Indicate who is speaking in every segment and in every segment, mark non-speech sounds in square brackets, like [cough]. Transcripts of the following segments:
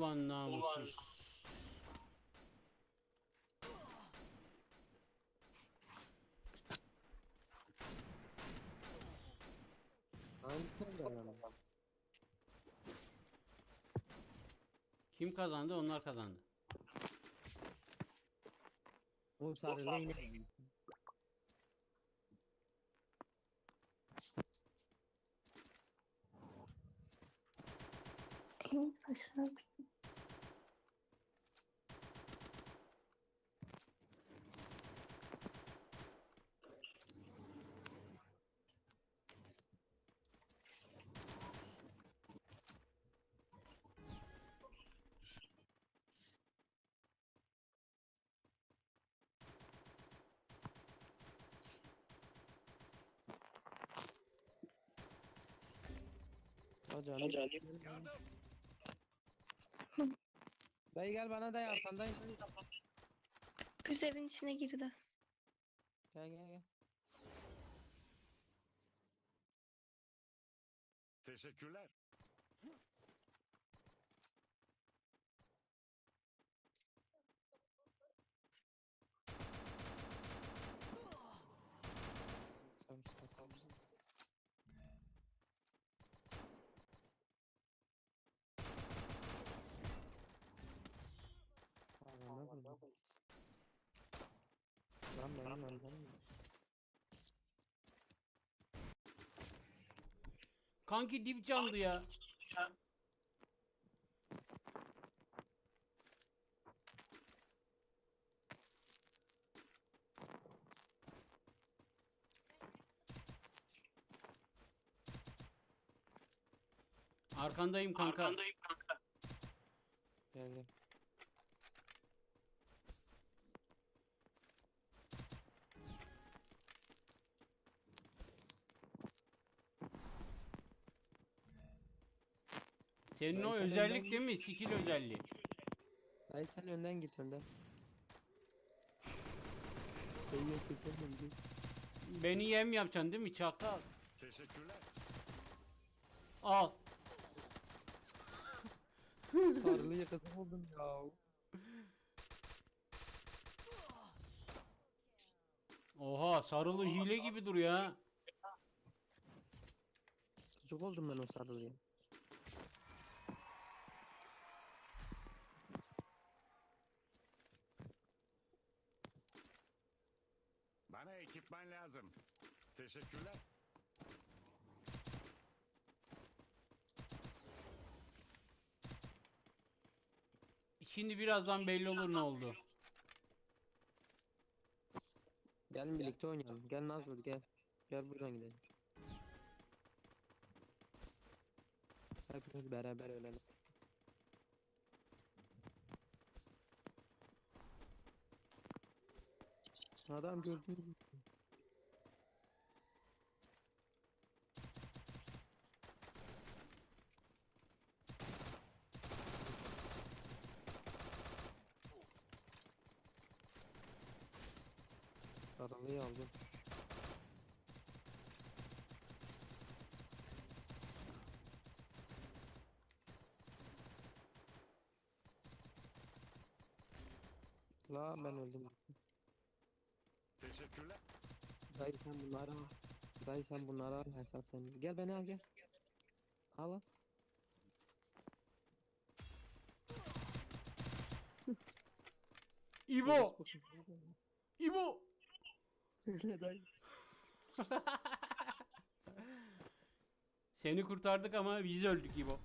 Speaker 1: Ulan namussuz.
Speaker 2: Hangisini?
Speaker 1: Kim kazandı? Onlar kazandı.
Speaker 2: Bu yine.
Speaker 3: En aşağı düştüm.
Speaker 2: Canım. [laughs] Dayı gel bana dayı arkandayım.
Speaker 3: Kız evin içine girdi.
Speaker 2: Gel gel gel.
Speaker 4: Teşekkürler.
Speaker 2: Tamam işte tamam. Aa, ne yapayım? Lan benim önden mi?
Speaker 1: Kanki dip canlı ya. Arkandayım kanka.
Speaker 2: Gel gel.
Speaker 1: Senin o özellik
Speaker 2: önden-
Speaker 1: değil mi? Skill özelliği.
Speaker 2: Dayı sen önden git önden. Dayı sıkıldım git.
Speaker 1: Beni yem yapacaksın değil mi çakal?
Speaker 4: Teşekkürler.
Speaker 1: Al. [laughs]
Speaker 2: Sarılı yakasım oldum ya.
Speaker 1: Oha sarılı hile gibi duruyor ha.
Speaker 2: Çocuk oldum ben o sarılıya.
Speaker 4: Ekipman lazım. Teşekkürler.
Speaker 1: Şimdi birazdan belli olur ne oldu.
Speaker 2: Gelin birlikte oynayalım. Gel Nazlı gel. Gel buradan gidelim. Hepimiz beraber ölelim. Adam gördünüz mü? Sarılıyı aldım. La ben öldüm.
Speaker 4: Teşekkürler.
Speaker 2: Dayı sen bunları al. Dayı sen bunları al. Hakan sen. Gel beni al gel. Al al. [laughs]
Speaker 1: İbo! İbo!
Speaker 2: Dayı. [laughs]
Speaker 1: Seni kurtardık ama biz öldük İbo.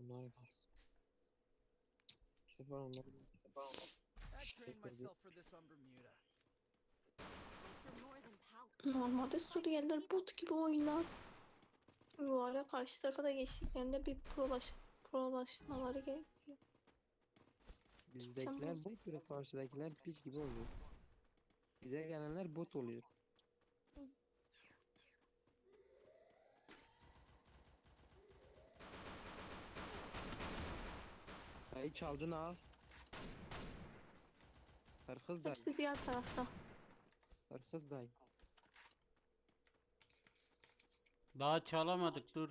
Speaker 2: Bunlar kalsın. Şey var onlar.
Speaker 5: I trained myself for this on Bermuda.
Speaker 3: Normalde Suriyeliler bot gibi oynar. Bu ara karşı tarafa da geçtiklerinde bir prolaş, prolaşmaları gerekiyor.
Speaker 2: Bizdekiler bot ve karşıdakiler piç gibi oluyor. Bize gelenler bot oluyor. Dayı çaldın al. Hırkız dayı.
Speaker 3: Hepsi diğer tarafta.
Speaker 2: Hırkız dayı.
Speaker 1: Daha çalamadık dur.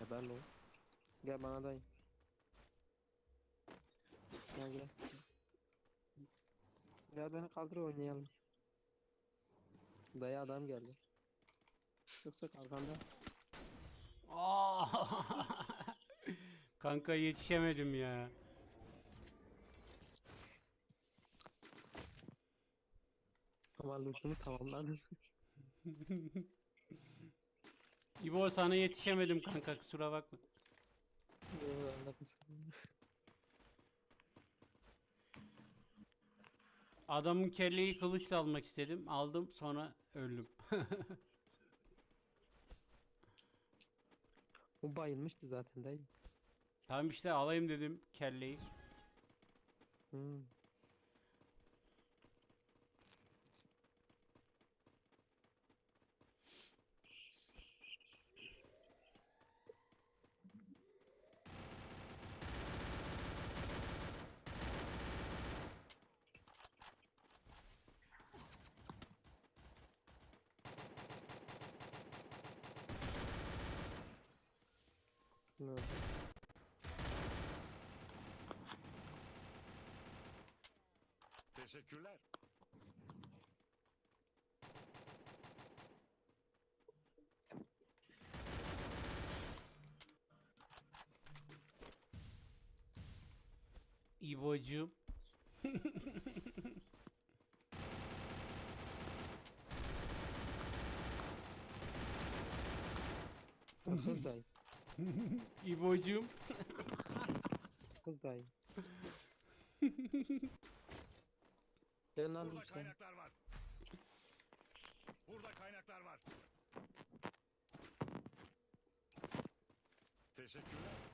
Speaker 2: Ya ben o. Gel bana dayı. Gel gel. Gel beni kaldır oynayalım. Dayı adam geldi. Sık arkanda.
Speaker 1: Aa! [laughs] Kanka yetişemedim ya.
Speaker 2: Ama lootumu tamamladım. [laughs]
Speaker 1: İbo sana yetişemedim kanka kusura bakma.
Speaker 2: Yo, Allah
Speaker 1: Adamın kelleyi kılıçla almak istedim. Aldım sonra öldüm. [laughs]
Speaker 2: O bayılmıştı zaten dayı.
Speaker 1: Tamam işte alayım dedim kelleyi.
Speaker 2: Hmm. Ne oldu?
Speaker 4: Teşekkürler.
Speaker 1: İbocuğum.
Speaker 2: Hırkız dayı. [laughs]
Speaker 1: İbocuğum.
Speaker 2: Hırkız dayı. [laughs] Gel lan
Speaker 4: Burada
Speaker 2: işte.
Speaker 4: kaynaklar var. Burada kaynaklar var. Teşekkürler.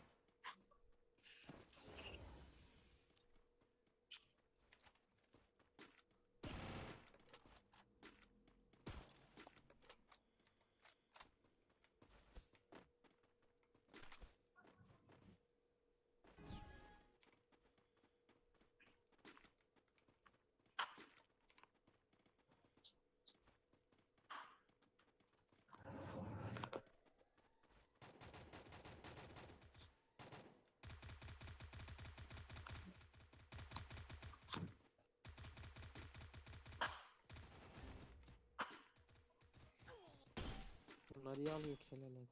Speaker 2: İyi alıyor keleler.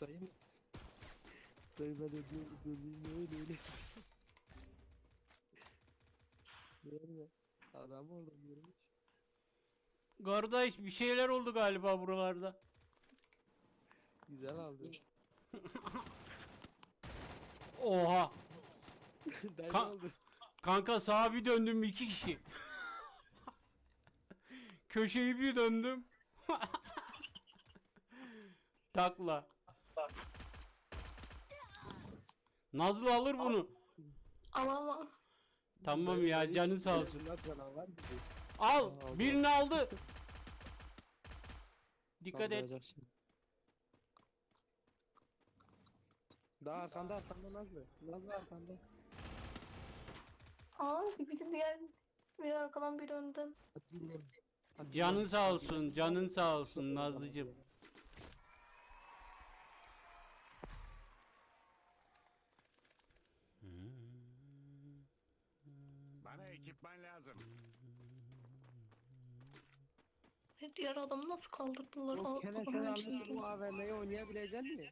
Speaker 2: Dayı mı? Dayı ben ödüyorum, ödüyorum, öyle öyle. Nerede? Adam orada görmüş.
Speaker 1: Kardeş bir şeyler oldu galiba buralarda.
Speaker 2: Güzel aldı.
Speaker 1: Oha. [laughs]
Speaker 2: Dayı
Speaker 1: Ka-
Speaker 2: oldu.
Speaker 1: Kanka sağa bir döndüm iki kişi. Köşeyi bir döndüm. Takla. Nazlı alır bunu.
Speaker 3: Ama ama
Speaker 1: Tamam ya canı sağ olsun. Al. Birini aldı. Dikkat et.
Speaker 2: Daha arkanda arkanda Nazlı. Nazlı arkanda.
Speaker 3: aa bir diğer bir arkadan bir önden.
Speaker 1: Canın sağ olsun. Canın sağ olsun Nazlıcığım.
Speaker 4: Bana ekipman lazım.
Speaker 3: Ve diğer adamı nasıl kaldırdılar? Al-
Speaker 2: Kenan sen
Speaker 3: adamın hepsini
Speaker 2: bu AVM'yi oynayabilecek misin?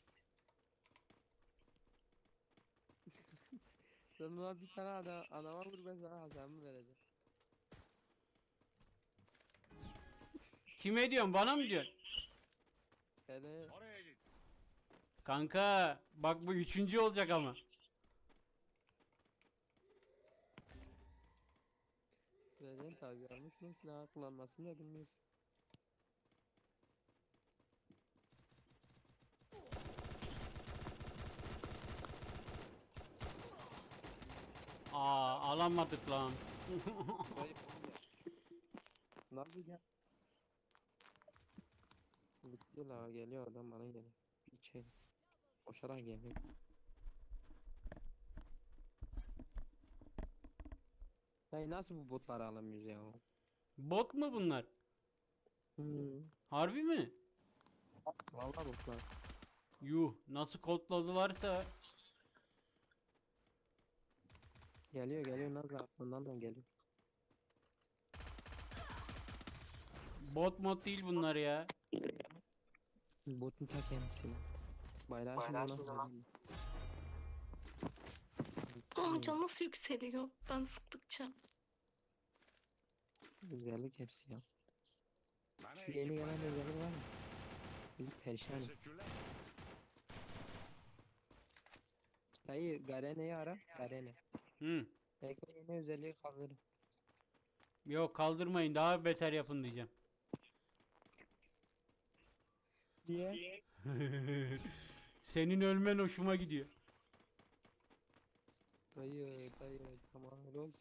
Speaker 2: [laughs] sen buna bir tane adam, adama vur ben sana adamı vereceğim.
Speaker 1: Kime diyorsun? Bana mı diyorsun?
Speaker 2: Yani
Speaker 4: Oraya
Speaker 1: Kanka bak bu üçüncü olacak ama.
Speaker 2: Prezent abi almışsın silah kullanmasını da bilmiyorsun.
Speaker 1: Aa alamadık lan.
Speaker 2: Nasıl ya? Bitti la geliyor adam bana geliyor. İçeri. Koşarak geliyor. Dayı nasıl bu botları alamıyoruz ya?
Speaker 1: Bot mu bunlar?
Speaker 2: Hmm.
Speaker 1: Harbi mi?
Speaker 2: Vallahi botlar.
Speaker 1: Yuh nasıl kodladılarsa
Speaker 2: Geliyor geliyor nasıl aklından da geliyor.
Speaker 1: bot mod değil bunlar ya.
Speaker 2: Botun ta kendisi. Bayrağı şimdi ona söyleyeyim.
Speaker 3: Oğlum can nasıl yükseliyor ben sıktıkça?
Speaker 2: Güzellik hepsi ya. Şu yeni gelen özellik var mı? Bizi perişan et.
Speaker 4: Teşekkürler.
Speaker 2: Dayı Garene'yi ara. Garene.
Speaker 1: Hı.
Speaker 2: Belki yeni özelliği kaldırır.
Speaker 1: Yok kaldırmayın daha beter yapın diyeceğim.
Speaker 2: Niye? [laughs]
Speaker 1: Senin ölmen hoşuma gidiyor.
Speaker 2: Dayı dayı tamam olsun.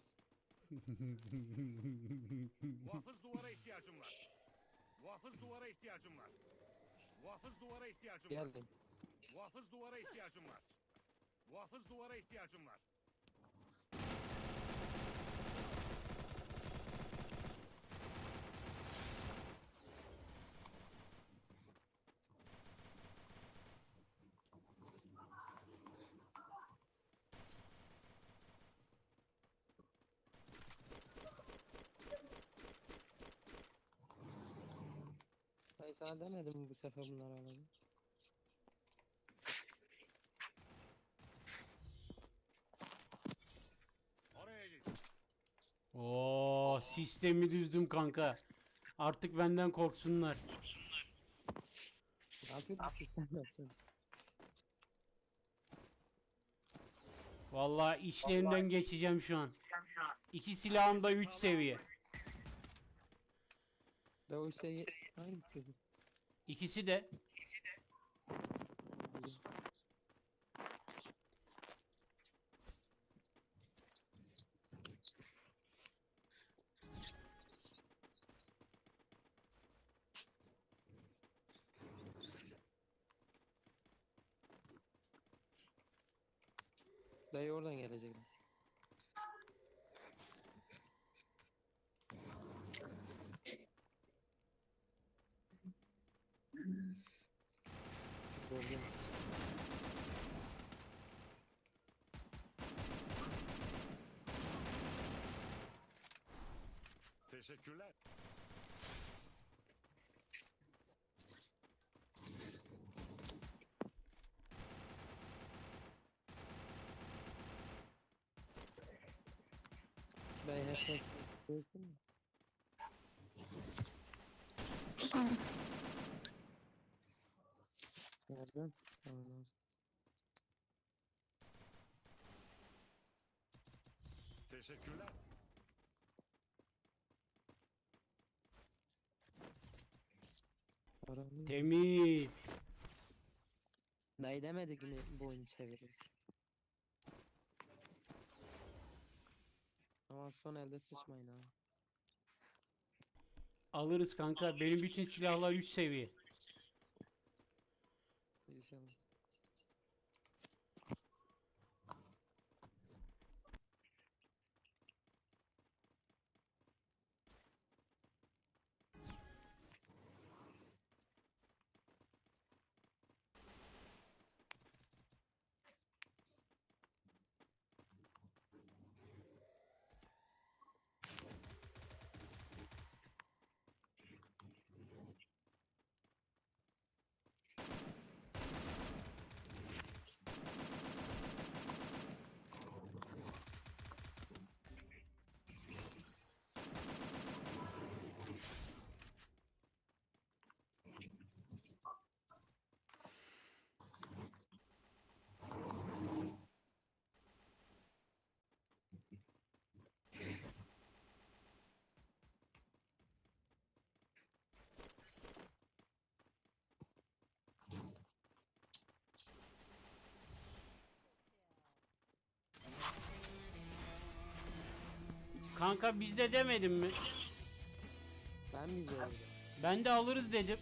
Speaker 4: Muhafız [laughs] duvara ihtiyacım var. Muhafız duvara ihtiyacım var. Muhafız duvara ihtiyacım var.
Speaker 2: Geldim.
Speaker 4: Muhafız duvara ihtiyacım var. Muhafız duvara ihtiyacım var.
Speaker 2: Dayı sana demedim mi bu sefer bunları alalım.
Speaker 4: Oraya git.
Speaker 1: Oo sistemi düzdüm kanka. Artık benden korksunlar.
Speaker 2: Ne sistem yapsın?
Speaker 1: Vallahi işlerinden geçeceğim şu an. İki silahım da 3 seviye.
Speaker 2: Ve o şey hangi çocuk?
Speaker 1: İkisi de
Speaker 2: Dayı Gördüm.
Speaker 4: Teşekkürler.
Speaker 2: Ben her şey Nereden? Tamam.
Speaker 4: Teşekkürler.
Speaker 2: Paranı.
Speaker 1: temiz.
Speaker 2: Dayı demedi yine bu oyunu çevirir. Ama son elde sıçmayın ha.
Speaker 1: Alırız kanka. Benim bütün silahlar 3 seviye.
Speaker 2: options
Speaker 1: Kanka bizde demedim mi?
Speaker 2: Ben mi izledim?
Speaker 1: Ben de alırız dedim.